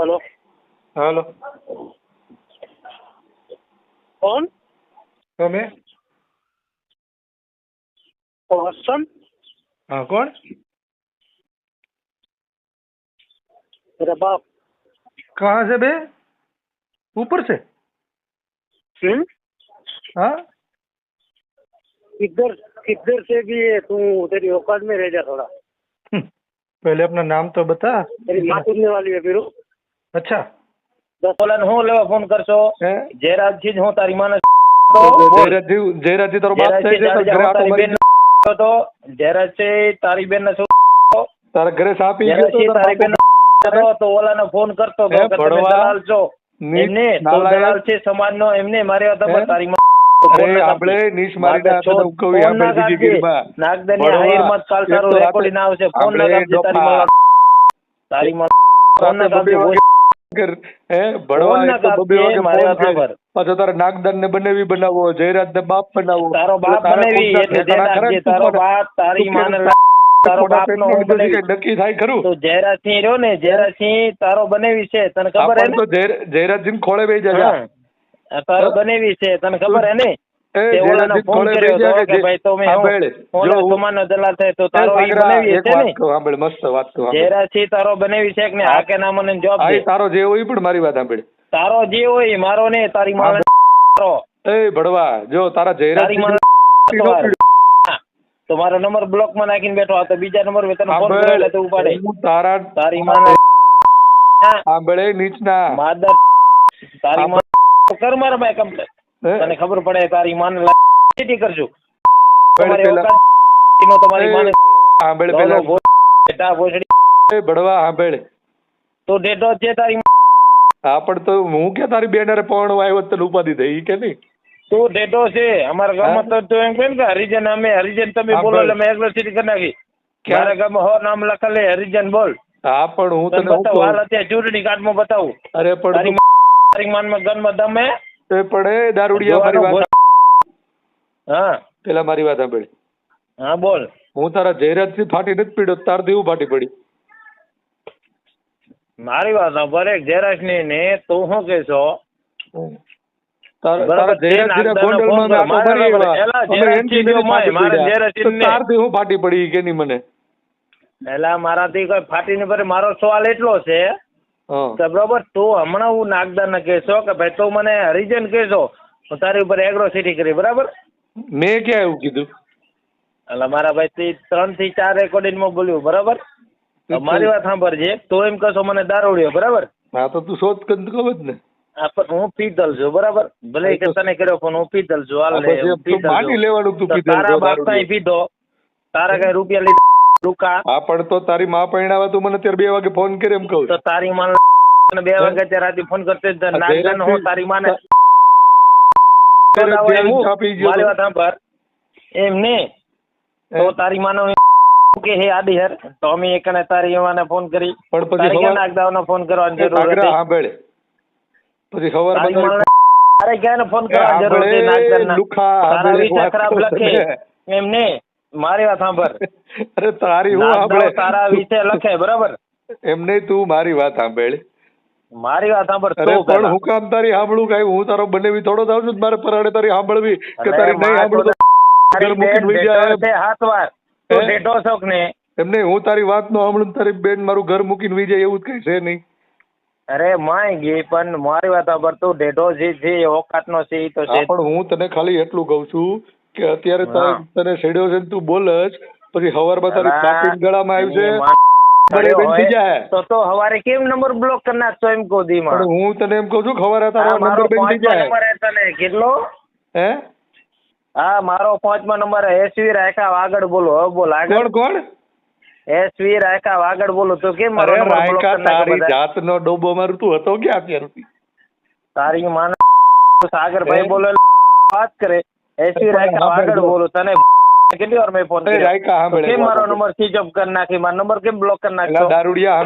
Hello. Hello. कौन? तुम हाँ? कौन? मेरा बाप। कहा से बे? ऊपर से? हम्म हाँ। किधर किधर से भी है तू तेरी औकात में रह जा थोड़ा। हम्म, पहले अपना नाम तो बता। तेरी माँ कूदने वाली है फिर। અચ્છા. તો હું લેવા ફોન કરશો? જયરાજજી હું તારી માને જયરાજજી તારો બાપ થઈ ગયો તો જયરાજ છે તારી બેન ને શું તારા ઘરે સાપી ગયો તો તારી બેન તો ઓલાને ફોન કરતો તો કે દલાલ છો. એમને તો દલાલ છે સમાજનો એમને મારે હતા તારી આપણે નીશ મારીને આપણે ઉકવી આપણે બીજી ગીરમાં. નાગદની હાઈરમાં કાલ સારો રેકોર્ડિંગ આવશે. ફોન લગાવજે તારી માં તારી માં ફોન લગાવજે કર, હે? ભણવા બબે વાગે મારે વાત પાછો તારે નાગદાન ને બનાવી બનાવો જયરાજ ને બાપ બનાવો તારો બાપ બનેવી એટલે જયરાજ તારો બાપ તારી માને તારો બાપ નો નક્કી થાય ખરું? તો જયરાજ સિંહ રહ્યો ને જયરાજ સિંહ તારો બનેવી છે તને ખબર હે તો જય- સિંહ ખોળે બેસી જાય તારો બનેવી છે તને ખબર હે ને? એ તે ઓલાનો જયરાજજી ફોન કર્યો હતો કે ભાઈ તો મેં હા, હું- બેડે. ઓલા જો દલાલ થાય તો તારો ઈ છે ને સાંભળ, મસ્ત વાત કહું, સાંભળ. તારો બનેવી છે કે ને હા કે ના મને જવાબ દે તારો જે હોય પણ મારી વાત સાંભળ તારો જે હોય મારો ને તારી એ ભડવા જો તારા. હા. તો મારો નંબર બ્લોકમાં નાખીને બેઠો હતો તો બીજા નંબર તને ફોન કર્યો એટલે તું ઉપાડે તારા તારી માને સાંભળે નીચના માદર તારી માં કર મારા ભાઈ કમ્પ્લેટ? તને ખબર પડે તારી માને લાટી કરશું તમારી પેલા. ઓકાત નો તમારી માને સાંભળ પેલા બેટા ભોસડી એ સાંભળ તો ડેટો છે તારી હા પણ તો હું કે તારી બેનરે પણ આવ્યો તને ઉપાધિ થઈ કે નહીં? તું ડેટો છે. અમારા ગામમાં તો તું એમ કે હરિજન અમે હરિજન તમે બોલો. એટલે મેં એકલો કરી નાખી. મારા ગામમાં હો નામ લખેલે હરિજન બોલ. હા પણ હું તને બતાવું હાલ અત્યારે ચૂંટણી કાર્ડમાં બતાવું. અરે પણ તારી માનમાં ગનમાં દમે. એ પડે દારૂડિયા મારી વાત હા. પેલા મારી વાત સાંભળી. હા બોલ. હું તારા જયરાજથી ફાટી નથી પીડ્યો તારથી હું ફાટી પડી? મારી વાત સાંભળ એક ની ને તું શું કહેશો? મારાથી કોઈ ફાટી ને મારો સવાલ એટલો છે કે બરોબર તું હમણાં હું નાગદાર ને કહેશો કે ભાઈ તું મને હરિજન કહેશો. હું તારી ઉપર એગ્રોસિટી કરી બરાબર? મેં ક્યાં એવું કીધું? એટલે મારા ભાઈ તી ત્રણથી ચાર રેકોર્ડિંગમાં બોલ્યું બરાબર? મારી વાત સાંભળજે તો એમ કહેશો મને દારૂડિયો બરાબર? હા તો તું શોધ કરી કહો જ ને. હા પણ હું પીતલ છું બરાબર? ભલે કે તને કર્યો ફોન હું પીતલ છું હાલ ને તું તું તો પીધેલ તારા બાપ પીધો. તારા કઈ રૂપિયા લીધા લુકા. હા પણ તો તારી માં પરણાવા તું મને અત્યારે બે વાગે ફોન કરે એમ કહું તો તારી માં બે વાગે ત્યારે રાતે ફોન કરતે જ. નાગન હો. તારી માને મારી વાત સાંભળ. એમ ને? તો તારી માનો કે હે આડી હર તો અમે એકને તારી માને ફોન કરી. પણ પછી સવાર- નાગદાવનો ફોન કરવાની જરૂર હતી? સાંભળ. પછી ખબર અરે ક્યાં ફોન કરવા જરૂર હતી? નાગદારના લુખા તારા વિચાર ખરાબ લખે. એમ ને? મારી વાત સાંભળ. અરે તારી હું સાંભળે? તારા વિશે લખે બરાબર? એમ નહીં તું મારી વાત સાંભળ. મારી વાત સાંભળ અરે પણ હું કામ તારી સાંભળું કાંઈ હું તારો બનેવી થોડો જ છું મારે પરાણે તારી સાંભળવી કે તારી નહીં સાંભળું તો મૂકીને વહી જાય. હાથ વાર. તું છો ને એમ નહીં હું તારી વાત નો સાંભળું તારી બેન મારું ઘર મૂકીને વહી જાય એવું જ કઈ છે નહીં. અરે માય ગઈ પણ મારી વાત સાંભળ તું ડેઢો જે છે ઓકાત નો છે તો છે. પણ હું તને ખાલી એટલું કહું છું કે અત્યારે તને છેડ્યો છે તું બોલ જ. પછી હવારમાં તારી અલા, ગળામાં આવ્યું છે એની માં બરે પડ્યો બેન થઈ જાય. તો તો હવારે કેમ નંબર બ્લોક કરી નાખશો એમ કહું દી હું તને એમ કહું છું ખબર તારો નંબર બેન થઈ જાય નંબર તને. કેટલો? હે? હા મારો પાંચમા નંબર એસવી રાયકા આગળ બોલો. હવે બોલ આગળ. કોણ કોણ? એસવી રાયકા આગળ બોલો. તો કેમ મારો રાયકા તારી જાતનો ડોબો મારું. તું હતો ક્યાં અત્યાર તારી માના સાગરભાઈ ભાઈ બોલો વાત કરે. એસવી રાયકા આગળ બોલો. તને કેટલી વાર મેં ફોન કર્યો? તો સાંભળે. કેમ મારો નંબર સ્વિચ ઓફ કરી નાખી? મારો નંબર કેમ બ્લોક કરી નાખ્યો? દારૂડિયા